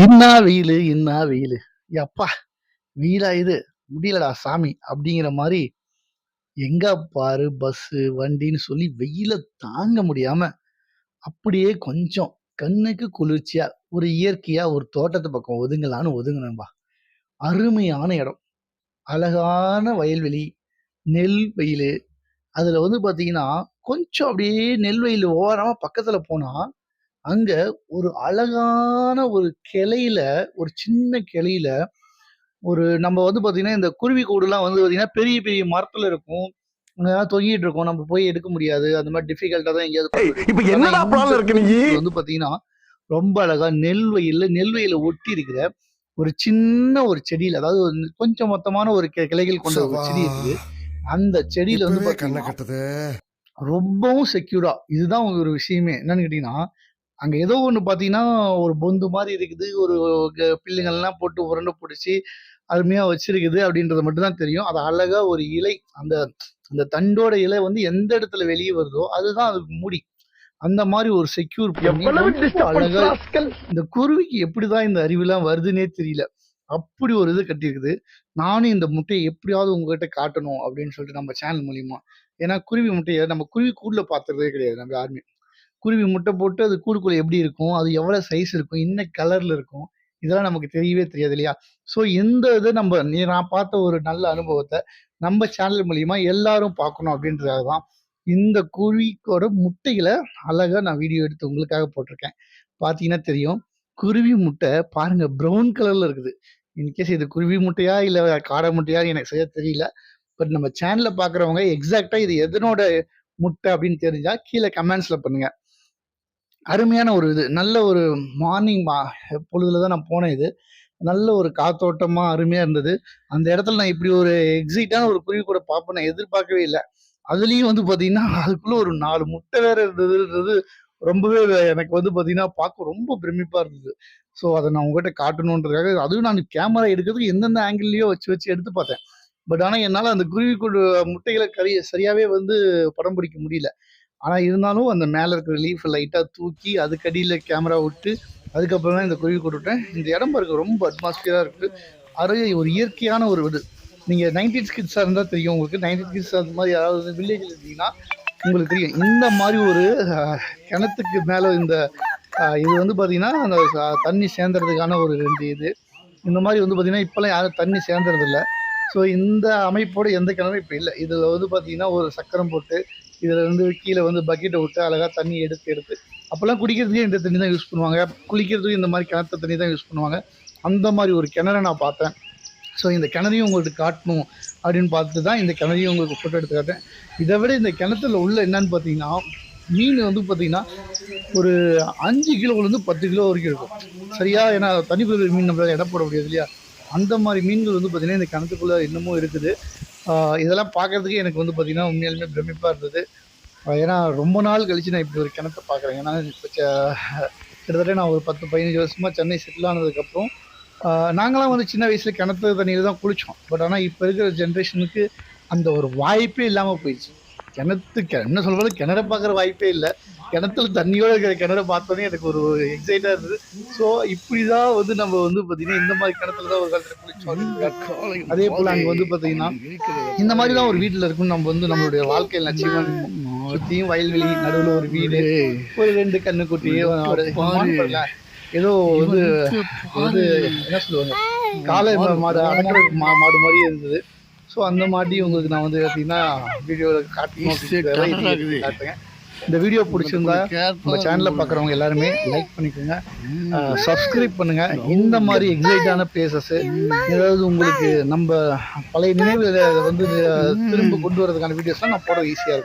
இன்னா வெயில் இன்னா வெயில் எப்பா வெயிலா இது? முடியலடா சாமி! அப்படிங்கிற மாதிரி எங்க பாரு பஸ்ஸு, வண்டின்னு சொல்லி வெயில தாங்க முடியாம, அப்படியே கொஞ்சம் கண்ணுக்கு குளிர்ச்சியா, ஒரு இயற்கையா ஒரு தோட்டத்து பக்கம் ஒதுங்கலான்னு ஒதுங்கினேன்பா அருமையான இடம். அழகான வயல்வெளி, நெல் வெயில் அதுல வந்து பாத்தீங்கன்னா, கொஞ்சம் அப்படியே நெல் வெயில் ஓரமா பக்கத்துல போனா, அங்க ஒரு அழகான ஒரு கிளையில, ஒரு சின்ன கிளையில, ஒரு நம்ம வந்து பாத்தீங்கன்னா, இந்த குருவி கூடுலாம் வந்து பாத்தீங்கன்னா, பெரிய பெரிய மரத்துல இருக்கும். தொங்கிட்டு இருக்கும். நம்ம போய் எடுக்க முடியாது. அந்த மாரி டிஃபிகல்ட்டா தான் எங்கேயாவது. இப்ப என்னடா இந்த பிளான்ல இருக்க நீ வந்து பாத்தீங்கன்னா, ரொம்ப அழகா நெல் வயல்ல நெல் வயல ஒட்டி இருக்கிற ஒரு சின்ன ஒரு செடியில, அதாவது கொஞ்சம் மொத்தமான ஒரு கிளைகள் கொண்ட ஒரு செடி இருக்குது. அந்த செடியில வந்து கட்டுது ரொம்பவும் செக்யூர்டா இதுதான் ஒரு விஷயமே. என்னன்னு கேட்டீங்கன்னா, அங்க ஏதோ ஒண்ணு பாத்தீங்கன்னா, ஒரு பொந்து மாரி இருக்குது. ஒரு பில்லுங்கள்லாம் போட்டு உருண்ட புடிச்சு, அருமையா வச்சிருக்குது அப்படின்றது மட்டும் தான் தெரியும். அது அழகா ஒரு இலை, அந்த அந்த தண்டோட இலை வந்து எந்த இடத்துல வெளிய வருதோ, அதுதான் அதுக்கு மூடி. அந்த மாரி ஒரு செக்யூர் அழகா இந்த குருவிக்கு எப்படிதான் இந்த அறிவுலாம் வருதுன்னே தெரியல. அப்படி ஒரு இது கட்டியிருக்குது. நானும் இந்த முட்டைய எப்படியாவது உங்ககிட்ட காட்டணும் அப்படின்னு சொல்லிட்டு நம்ம சேனல் மூலியமா. ஏன்னா குருவி முட்டைய நம்ம குருவி கூடுல பார்த்ததே கிடையாது நம்ம யாருமே. குருவி முட்டை போட்டு அது கூடுக்குள்ள எப்படி இருக்கும்? அது எவ்வளவு சைஸ் இருக்கும்? என்ன கலர்ல இருக்கும்? இதெல்லாம் நமக்கு தெரியவே தெரியாது இல்லையா? ஸோ இந்த இதை நம்ம நீ நான் பார்த்த ஒரு நல்ல அனுபவத்தை நம்ம சேனல் மூலியமா எல்லாரும் பார்க்கணும் அப்படின்றதுக்காக தான், இந்த குருவிக்கோட முட்டைகளை அழகா நான் வீடியோ எடுத்து உங்களுக்காக போட்டிருக்கேன். பார்த்தீங்கன்னா தெரியும். குருவி முட்டை பாருங்க ப்ரௌன் கலர்ல இருக்குது. இன்கேஸ் இது குருவி முட்டையா? இல்ல காடை முட்டையா எனக்கு சரியா தெரியல. பட் நம்ம சேனலில் பார்க்குறவங்க எக்ஸாக்ட்டா இது எதனோட முட்டை அப்படின்னு தெரிஞ்சா கீழே கமெண்ட்ஸ்ல பண்ணுங்க. அருமையான ஒரு இது. நல்ல ஒரு மார்னிங் மா பொழுதுல தான் நான் போனேன் இது. நல்ல ஒரு காத்தோட்டமா அருமையா இருந்தது. அந்த இடத்துல நான் இப்படி ஒரு எக்ஸைட்டான ஒரு குருவி கூட பார்ப்பேன் நான் எதிர்பார்க்கவே இல்லை அதுலயும் வந்து பார்த்தீங்கன்னா, அதுக்குள்ள ஒரு நாலு முட்டை வேற இருந்ததுன்றது ரொம்பவே எனக்கு வந்து பார்த்தீங்கன்னா, பார்க்க ரொம்ப பிரமிப்பா இருந்தது. ஸோ அதை நான் உங்ககிட்ட காட்டணுன்றதுக்காக அதுவும் நான் கேமரா எடுக்கிறதுக்கு எந்தெந்த ஆங்கிள்லயோ வச்சு வச்சு எடுத்து பார்த்தேன். பட் ஆனால் என்னால் அந்த குருவி முட்டைகளை கறி சரியாகவே வந்து படம் பிடிக்க முடியல. ஆனால் இருந்தாலும் அந்த மேலே இருக்கிற லீஃப் லைட்டாக தூக்கி, அதுக்கு கேமரா விட்டு, அதுக்கப்புறம் தான் இந்த குருவி கொடுத்துட்டேன் விட்டேன். இந்த இடம் பாருங்க ரொம்ப அட்மாஸ்பியராக இருக்கு. அருகே ஒரு இயற்கையான ஒரு இது. நீங்கள் நைன்டி கிட்ஸாக இருந்தால் தெரியும் உங்களுக்கு. 90ஸ் கிட்ஸ் அந்த மாதிரி யாராவது வில்லேஜில் இருந்தீங்கன்னா, உங்களுக்கு தெரியும். இந்த மாதிரி ஒரு கிணத்துக்கு மேலே இந்த இது வந்து பார்த்தீங்கன்னா, அந்த தண்ணி சேர்ந்துறதுக்கான ஒரு இது. இந்த மாதிரி வந்து பார்த்தீங்கன்னா, இப்போல்லாம் யாரும் தண்ணி சேர்ந்தறதில்ல. ஸோ இந்த அமைப்போடு எந்த கிணறும் இப்போ இல்லை இதில் வந்து பார்த்தீங்கன்னா, ஒரு சக்கரம் போட்டு, இதில் வந்து கீழே வந்து பக்கெட்டை விட்டு அழகாக தண்ணி எடுத்து எடுத்து அப்போல்லாம் குடிக்கிறதுக்கே இந்த தண்ணி தான் யூஸ் பண்ணுவாங்க. குளிக்கிறதுக்கும் இந்த மாதிரி கிணத்து தண்ணி தான் யூஸ் பண்ணுவாங்க. அந்த மாதிரி ஒரு கிணற நான் பார்த்தேன். ஸோ இந்த கிணறையும் உங்களுக்கு காட்டணும் அப்படின்னு பார்த்துட்டு தான் இந்த கிணறையும் உங்களுக்கு ஃபோட்டோ எடுத்து காட்டேன் இதை விட இந்த கிணத்துல உள்ள என்னன்னு பார்த்தீங்கன்னா, மீன் வந்து பார்த்தீங்கன்னா, ஒரு அஞ்சு கிலோலேருந்து 10 கிலோ வரைக்கும் இருக்கும். சரியா? ஏன்னா தண்ணிக்குள்ள இருக்கிற மீன் நம்மளால் எடை போட முடியாது இல்லையா? அந்த மாதிரி மீன்கள் வந்து பார்த்திங்கன்னா இந்த கிணத்துக்குள்ளே இன்னமும் இருக்குது. இதெல்லாம் பார்க்கறதுக்கே எனக்கு வந்து பார்த்திங்கன்னா உண்மையாலுமே பிரமிப்பாக இருந்தது. ஏன்னா ரொம்ப நாள் கழித்து நான் இப்படி ஒரு கிணத்த பார்க்குறேன். ஏன்னா இப்போ கிட்டத்தட்ட நான் ஒரு 10, 15 வருஷமா சென்னை செட்டில் ஆனதுக்கப்புறம், நாங்களாம் வந்து சின்ன வயசில் கிணத்து தண்ணியில் தான் குளித்தோம் பட் ஆனால் இப்போ இருக்கிற ஜென்ரேஷனுக்கு அந்த ஒரு வாய்ப்பே இல்லாமல் போயிடுச்சு கிணத்து என்ன சொல்கிறது கிணற பார்க்குற வாய்ப்பே இல்லை கிணத்துல தண்ணியோட இருக்கிற கிணற பார்த்தோனே எனக்கு ஒரு எக்ஸைட்டா இருந்தது. ஸோ இப்படிதான் வந்து நம்ம வந்து பார்த்தீங்கன்னா, இந்த மாரி கிணத்துல தான் ஒரு காலத்துல குளிச்சோம் அதே போல அங்க வந்து பார்த்தீங்கன்னா, இந்த மாரி தான் ஒரு வீட்ல இருக்கும்னு நம்ம வந்து நம்மளுடைய வாழ்க்கையில நிச்சயமா. சுத்தியும் வயல்வெளி, நடுவுல ஒரு வீடு, ஒரு 2 கன்னுக்குட்டி, ஒரு மான் பாருங்களேன். ஏதோ வந்து இது என்ன சொல்லுவாங்க? மா மாடு அடக்குற மா மாடு மாரியே இருந்தது. ஸோ அந்த மாட்டியும் உங்களுக்கு நான் வந்து பார்த்தீங்கன்னா, வீடியோல காட்டணும் காட்டுறேன். இந்த வீடியோ புடிச்சிருந்தா நம்ம சேனல பார்க்குறவங்க எல்லாருமே லைக் பண்ணிக்கோங்க. சப்ஸ்கிரைப் பண்ணுங்க. இந்த மாரி எக்ஸைட்டான பிளேஸஸ் ஏதாவது உங்களுக்கு நம்ப பழைய நினைவுகள வந்து திரும்ப கொண்டு வரதுக்கான வீடியோஸ்லாம் நான் போட ஈஸியா இருக்கும்.